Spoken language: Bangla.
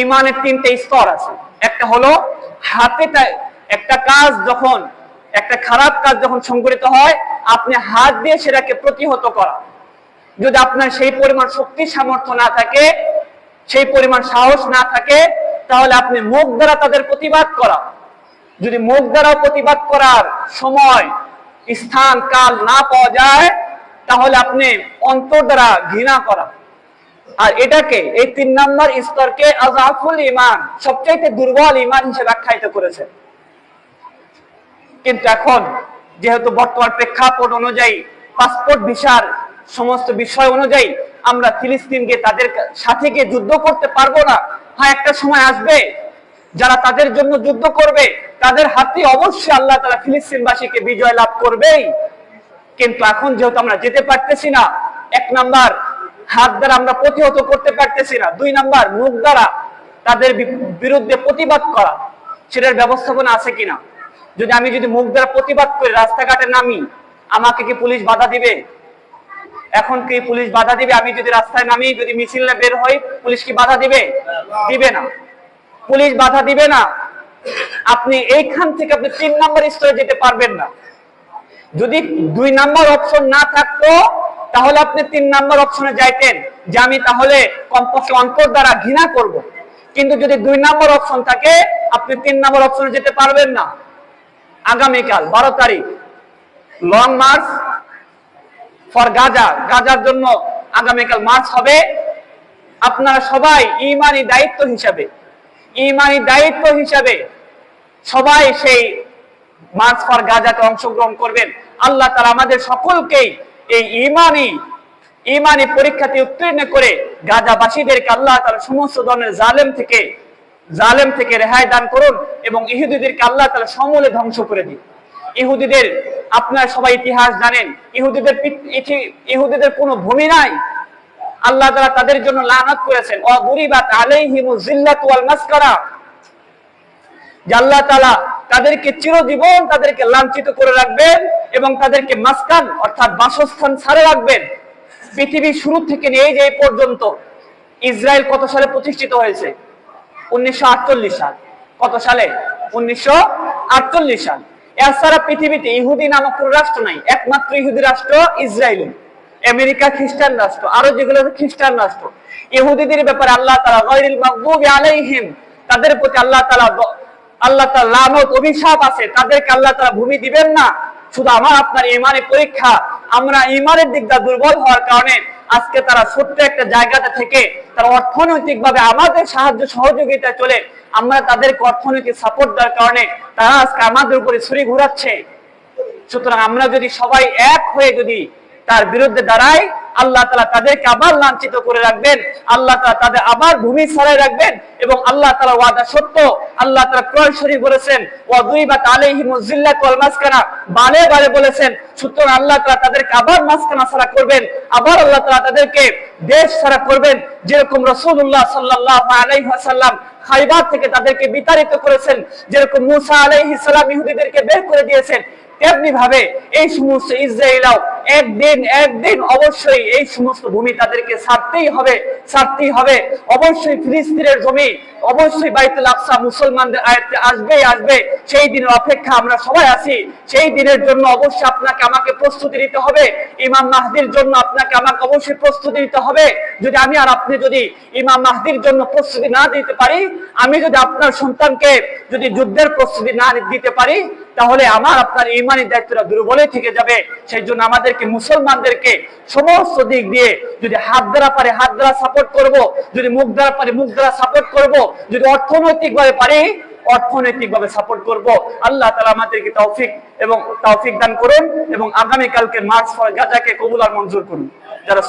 ইমানের তিনটে স্তর আছে। একটা হলো হাতে একটা কাজ যখন, একটা খারাপ কাজ যখন সংঘটিত হয়, আপনি হাত দিয়ে সেটাকে প্রতিহত করা। যদি আপনার সেই পরিমাণ শক্তি সামর্থ্য না থাকে, সেই পরিমাণ সাহস না থাকে, তাহলে আপনি মুখ দ্বারা তাদের প্রতিবাদ করা। যদি মুখ দ্বারা প্রতিবাদ করার সময়, স্থান, কাল না পাওয়া যায়, তাহলে আপনি অন্তর দ্বারা ঘৃণা করা। আর এটাকে এই তিন নম্বর স্তরকে আজাফুল ইমান সবচাইতে দুর্বল ইমান হিসেবে আখ্যায়িত করেছে। কিন্তু এখন, যেহেতু বর্তমান প্রেক্ষাপট অনুযায়ী, পাসপোর্ট ভিসার সমস্ত বিষয় অনুযায়ী, আমরা ফিলিস্তিনকে তাদের সাথে গিয়ে যুদ্ধ করতে পারব না। হ্যাঁ একটা সময় আসবে, যারা তাদের জন্য যুদ্ধ করবে, তাদের হাতে অবশ্যই আল্লাহ তারা ফিলিস্তিনবাসীকে বিজয় লাভ করবেই। কিন্তু এখন যেহেতু আমরা যেতে পারতেছি না, এক নাম্বার হাত দ্বারা আমরা প্রতিহত করতে পারতেছি না। দুই নাম্বার, মুখ দ্বারা তাদের বিরুদ্ধে প্রতিবাদ করা। সেটার ব্যবস্থাপনা আছে কিনা? যদি আমি যদি মুখ দ্বারা প্রতিবাদ করি, রাস্তাঘাটে নামি, আমাকে কি পুলিশ বাধা দিবে? এখন কি পুলিশ বাধা দিবে? আমি যদি রাস্তায় নামি, যদি মিছিল না বের হই, পুলিশ কি বাধা দিবে? দিবে না। পুলিশ বাধা দিবে না। আপনি এইখান থেকে আপনি তিন নম্বর স্তরে যেতে পারবেন না। যদি দুই নাম্বার অপশন না থাকতো তাহলে আপনি তিন নাম্বার অপশনে যাইতেন, যে আমি তাহলে কমপক্ষে অন্তর দ্বারা ঘৃণা করব। কিন্তু যদি দুই নম্বর অপশন থাকে, আপনি তিন নম্বর অপশনে যেতে পারবেন না। আগামীকাল, বারো তারিখ লং মার্চ ফর গাজা। গাজার জন্য আগামীকাল মার্চ হবে। আপনারা সবাই ইমানি দায়িত্ব হিসাবে, ইমানি দায়িত্ব হিসাবে সবাই সেই মার্চ ফর গাজাতে অংশগ্রহণ করবেন। আল্লাহ তারা আমাদের সকলকেই এই ইমানি ইমানি পরীক্ষাতে উত্তীর্ণ করে গাজাবাসীদেরকে আল্লাহ তারা সমস্ত ধরনের জালেম থেকে জালেম থেকে রেহাই দান করুন এবং ইহুদিদেরকে আল্লাহ তারা সমূলে ধ্বংস করে দিন। ইহুদিদের, আপনারা সবাই ইতিহাস জানেন, ইহুদিদের ইহুদিদের কোনো ভূমি নাই। আল্লাহ তারা তাদের জন্য লানত করেছেন অদুরিবাত আলাইহিমু জিল্লাতু ওয়াল মাসকারা যে আল্লাহ তালা তাদেরকে চিরজীবন তাদেরকে লাঞ্ছিত করে রাখবেন এবং তাদেরকে মাসকান অর্থাৎ বাসস্থান ছাড়ে রাখবেন। পৃথিবীর শুরু থেকে নিয়ে যে পর্যন্ত ইসরায়েল কত সালে প্রতিষ্ঠিত হয়েছে? উনিশশো সাল। কত সালে? উনিশশো সাল। এছাড়া পৃথিবীতে ইহুদি নামক কোন রাষ্ট্র নাই। একমাত্র ইহুদি রাষ্ট্র ইসরায়েল আমেরিকা খ্রিস্টান রাষ্ট্র। আরও যেগুলো খ্রিস্টান রাষ্ট্র। ইহুদিদের ব্যাপারে আল্লাহ তালা গৈরিল মাগদুবি আলাইহিম, তাদের প্রতি আল্লাহ তালা আল্লাহ তার লানত, অভিশাপ আছে, তাদেরকে আল্লাহ তারা ভূমি দিবেন না। শুধু আমার, আপনার ইমানের পরীক্ষা। আমরা ইমানের দিকটা দুর্বল হওয়ার কারণে আজকে তারা ছোট্ট একটা জায়গাতে থেকে তারা অর্থনৈতিক ভাবে আমাদের সাহায্য সহযোগিতা চলে। আমরা তাদেরকে অর্থনৈতিক সাপোর্ট দেওয়ার কারণে তারা আজকে আমাদের উপরে ছুরি ঘুরাচ্ছে। সুতরাং আমরা যদি সবাই এক হয়ে যদি তার বিরুদ্ধে দাঁড়াই আল্লাহ তালা তাদেরকে আবার লাঞ্ছিত করে রাখবেন। আল্লাহ তালা তাদের আবার ভূমি ছড়াই রাখবেন এবং আল্লাহ তালা ওয়াদা সত্য আল্লাহ তালা ক্রয় শরীফ বলেছেন ওয়া দুই বা কলমাসকানা বারে বারে বলেছেন। সুতরাং আল্লাহ তালা তাদেরকে আবার ছাড়া করবেন। আবার আল্লাহ তালা তাদেরকে দেশ ছাড়া করবেন। যেরকম রসুল্লাহ সাল্লাহ আলাইহি ওয়াসাল্লাম খাইবার থেকে তাদেরকে বিতাড়িত করেছেন, যেরকম মুসা আলাইহিস সালাম ইহুদিদেরকে বের করে দিয়েছেন তেমনি ভাবে এই সমস্ত ইসরায়েলাও একদিন একদিন অবশ্যই এই সমস্ত ভূমি তাদেরকে ছাড়তেই হবে ছাড়তেই হবে। অবশ্যই ফিলিস্তিনের জমি, অবশ্যই বাইতুল আকসা মুসলমানদের আয়ত্তে আসবেই আসবে। সেই দিনের অপেক্ষা আমরা সবাই আছি। সেই দিনের জন্য অবশ্যই আপনাকে আমাকে প্রস্তুতি নিতে হবে। ইমাম মাহদির জন্য আপনাকে আমাকে অবশ্যই প্রস্তুতি নিতে হবে। যদি আমি আর আপনি যদি ইমাম মাহদির জন্য প্রস্তুতি না দিতে পারি, আমি যদি আপনার সন্তানকে যদি যুদ্ধের প্রস্তুতি না দিতে পারি, তাহলে আমার আপনার ইমানি দায়িত্বটা দুর্বলই থেকে যাবে। সেই জন্য আমাদেরকে, মুসলমানদেরকে সমস্ত দিক দিয়ে যদি হাত দ্বারা পারে হাত দ্বারা সাপোর্ট করব, যদি মুখ দ্বারা পারে মুখ দ্বারা সাপোর্ট করব, যদি অর্থনৈতিক ভাবে পারি অর্থনৈতিক ভাবে সাপোর্ট করব। আল্লাহ তালা আমাদেরকে তৌফিক এবং তৌফিক দান করুন এবং আগামীকালকে মার্চ ফর গাজাকে কবুলার মঞ্জুর করুন। যারা